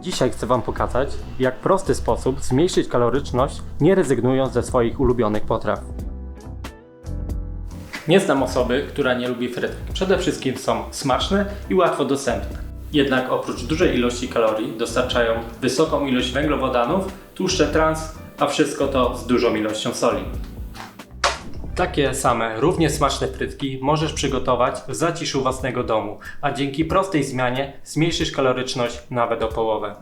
Dzisiaj chcę Wam pokazać, jak w prosty sposób zmniejszyć kaloryczność, nie rezygnując ze swoich ulubionych potraw. Nie znam osoby, która nie lubi frytek. Przede wszystkim są smaczne i łatwo dostępne. Jednak oprócz dużej ilości kalorii dostarczają wysoką ilość węglowodanów, tłuszcze trans, a wszystko to z dużą ilością soli. Takie same, równie smaczne frytki możesz przygotować w zaciszu własnego domu, a dzięki prostej zmianie zmniejszysz kaloryczność nawet o połowę.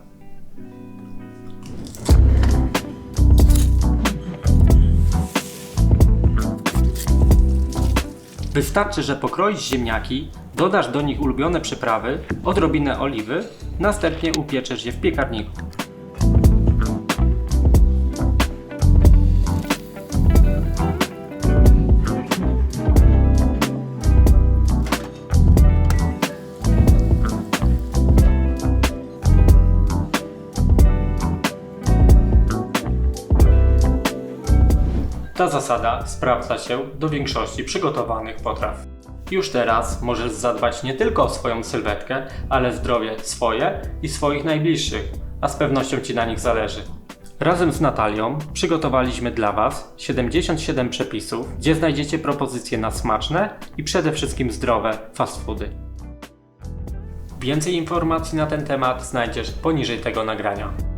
Wystarczy, że pokroisz ziemniaki, dodasz do nich ulubione przyprawy, odrobinę oliwy, następnie upieczesz je w piekarniku. Ta zasada sprawdza się do większości przygotowanych potraw. Już teraz możesz zadbać nie tylko o swoją sylwetkę, ale zdrowie swoje i swoich najbliższych, a z pewnością Ci na nich zależy. Razem z Natalią przygotowaliśmy dla Was 77 przepisów, gdzie znajdziecie propozycje na smaczne i przede wszystkim zdrowe fast foody. Więcej informacji na ten temat znajdziesz poniżej tego nagrania.